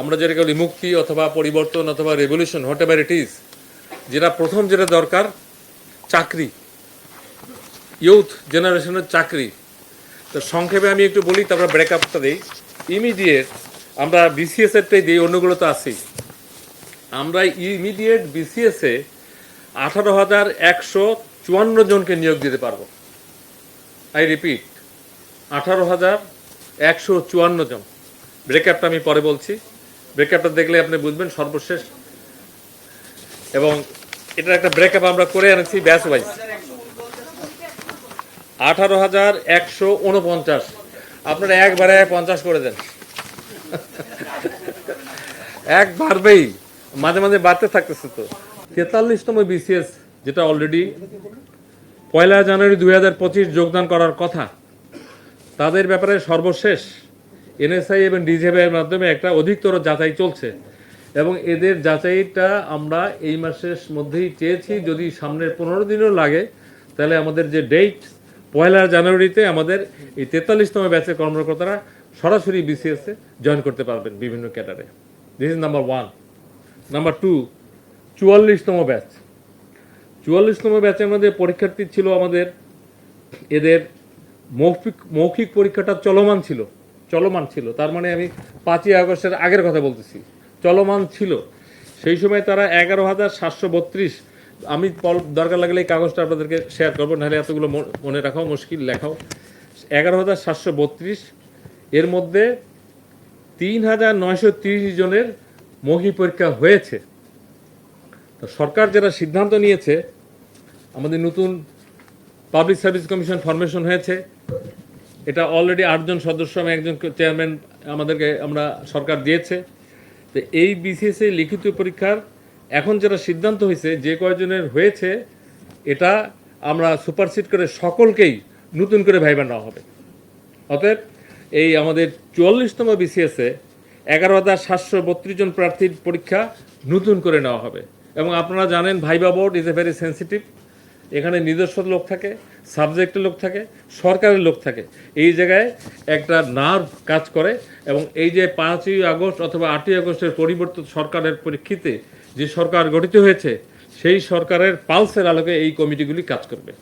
আমরা যেটাকে বলি মুক্তি অথবা পরিবর্তন অথবা revolution whatever it is যেটা প্রথম যেটা দরকার, চাকরি। ইউথ জেনারেশনের চাকরি। তো সংক্ষেপে আমি একটু বলি, তারপর ব্রেকআপটা দিই। ইমিডিয়েট আমরা বিসিএস এরটাই দিই, অন্যগুলো তো আছেই। আমরা ইমিডিয়েট বিসিএস আঠারো হাজার একশো চুয়ান্ন জনকে নিয়োগ দিতে পারব। আই রিপিট আঠারো হাজার একশো চুয়ান্ন জন। ব্রেকআপটা আমি পরে বলছি। ব্রেকআপটা দেখলে আপনি বুঝবেন সর্বশেষ। এবং এটার একটা ব্রেকআপ আমরা করে এনেছি ব্যাচ ওয়াইজ আঠারো হাজার একশো উনপঞ্চাশ। আপনারা একবারে পঞ্চাশ করে দেন। এক বাড়বেই মাঝে মাঝে বাড়তে থাকতেছে তো। তেতাল্লিশতম বিসিএস যেটা অলরেডি পয়লা জানুয়ারি দুই হাজার পঁচিশ যোগদান করার কথা। তাদের ব্যাপারে সর্বশেষ এনএসআই এবং ডিজেবের মাধ্যমে একটা অধিকতর যাচাই চলছে। এবং এদের যাচাইটা আমরা এই মাসের মধ্যেই চেয়েছি, যদি সামনের পনেরো দিনও লাগে, তাহলে আমাদের যে ডেট পয়লা জানুয়ারিতে আমাদের এই তেতাল্লিশতম ব্যাচের কর্মকর্তারা সরাসরি বিসিএসে জয়েন করতে পারবেন বিভিন্ন ক্যাটারে this is number one number two চুয়াল্লিশতম batch চুয়াল্লিশতম ব্যাচের মধ্যে পরীক্ষার্থী ছিল আমাদের। এদের মৌখিক মৌখিক পরীক্ষাটা চলমান ছিল। চলমান ছিল। তার মানে আমি পাঁচই আগস্টের আগের কথা বলতেছি। চলমান ছিল। সেই সময় তারা এগারো হাজার সাতশো বত্রিশ, আমি দরকার লাগলে এই কাগজটা আপনাদেরকে শেয়ার করব, নাহলে এতগুলো মনে- রাখাও মুশকিল, লেখাও। এগারো হাজার সাতশো বত্রিশ, এর মধ্যে তিন হাজার নয়শো তিরিশ জনের মৌখিক পরীক্ষা হয়েছে। তো সরকার যারা সিদ্ধান্ত নিয়েছে, আমাদের নতুন পাবলিক সার্ভিস কমিশন ফরমেশন হয়েছে এটা অলরেডি আটজন সদস্য এবং একজন চেয়ারম্যান আমাদেরকে, আমরা সরকার দিয়েছে। তো এই বিসিএসএ লিখিত পরীক্ষার এখন যেটা সিদ্ধান্ত হয়েছে, যে কয়জনের হয়েছে, এটা আমরা সুপারসিড করে সকলকেই নতুন করে ভাইবা নেওয়া হবে। অতএব এই আমাদের চুয়াল্লিশতম বিসিএসে এগারো হাজার সাতশো বত্রিশ জন প্রার্থীর পরীক্ষা নতুন করে নেওয়া হবে। এবং আপনারা জানেন, viva board is a very sensitive এখানে নিজস্ব লোক থাকে সাবজেক্টের লোক থাকে, সরকারের লোক থাকে। এই জায়গায় একটা নার্ভ কাজ করে এবং এই যে পাঁচই আগস্ট অথবা আটই আগস্টের পরিবর্তন সরকারের পরীক্ষিতে যে সরকার গঠিত হয়েছে, সেই সরকারের পালসের আলোকে এই কমিটিগুলি কাজ করবে।